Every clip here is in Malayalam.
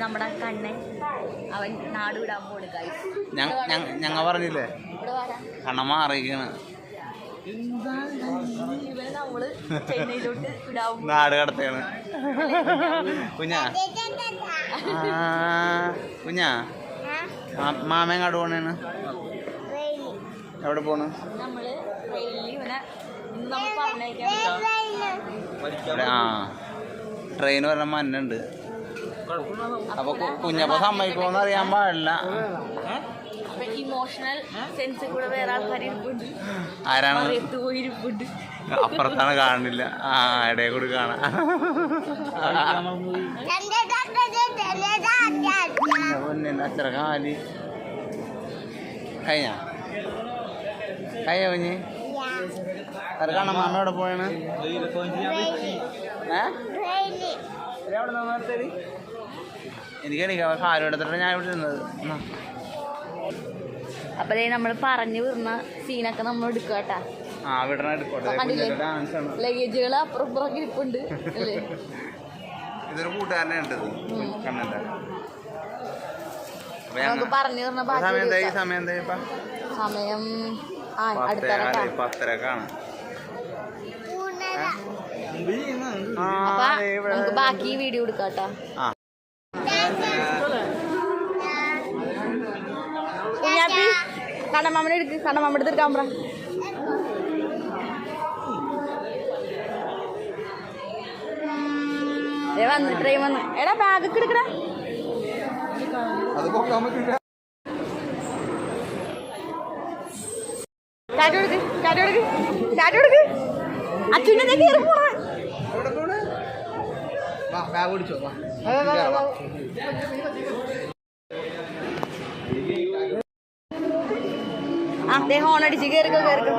നമ്മുടെ കണ്ണൻ. അവൻ നാട് വിടാൻ പോണ് ഗൈസ് ഞങ്ങ പറഞ്ഞില്ലേ? കണ്ണമ്മ അറിയിക്കണ. ഇവനെ നമ്മൾ ചെന്നൈയിലോട്ട് വിടാൻ പോകും നാട് കടത്താണ്. കുഞ്ഞാ? ആ, കുഞ്ഞാ? മാമ കട പോണേണ്. എവിടെ പോണ്? നമ്മൾ ട്രെയിനിൽ ഇവനെ ഇന്ന് നമ്മൾ പറഞ്ഞേക്കാൻ ആ ട്രെയിൻ വരണ മന്നുണ്ട് അപ്പൊ കുഞ്ഞപ്പോ സമ്മതിക്കുമെന്ന് അറിയാൻ പാടില്ല ഇമോഷണൽ സെൻസ് കൂടെ വേറെ ആരാണ്? അപ്പുറത്താണ് കാണുന്നില്ല. ആ ഇടയെ കൂടി കാണാം. അച്ഛന കാലി. കഴിഞ്ഞ? കഴിഞ്ഞ കുഞ്ഞ്? അത് കാണാം മാമ എവിടെ പോയാണ്? ഏ? എനിക്ക് എനിക്ക് കാര്യം എടുത്തിട്ട് ഞാൻ ഇവിടെ നിന്നത്. അപ്പൊ നമ്മൾ പറഞ്ഞു വിടുന്ന സീനൊക്കെ നമ്മൾ എടുക്കോട്ടെ. ലഗേജുകൾ അപ്പുറം ഇപ്പുറം ഇരിപ്പുണ്ട് അല്ലേ? ഇതൊരു കൂട്ടുകാരനെ കണ്ണന്റെ. നമുക്ക് പറഞ്ഞു സമയം. സമയം ആ അപ്പൊ നമുക്ക് ബാക്കി വീഡിയോ എടുക്കാട്ടാ. കുഞ്ഞാപ്പി കണ്ണമ്മനെ എടുക്ക്. കണ്ണമ്മ എടുത്ത് ക്യാമറ വന്ന് ട്രെയിൻ വന്ന്. എടാ ബാഗൊക്കെ എടുക്കടാ. അത് പോകാൻ പറ്റില്ല ചാറ്റ കൊടുക്ക് ചാറ്റ കൊടുക്ക് ചാറ്റ കൊടുക്ക് അച്ഛനെ കയറി പോണ്. വാ ബാഗ് ഓടിച്ചോ വാ. ആ ദേ ഹോൺ അടിച്ച് കേറിക്കോ കേറിക്കോ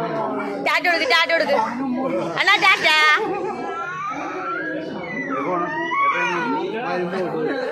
ടാറ്റ കൊടുക്ക് ടാറ്റ കൊടുക്ക്. അണ്ണാ ടാറ്റ. പോണ്? എവിടെയാണ്?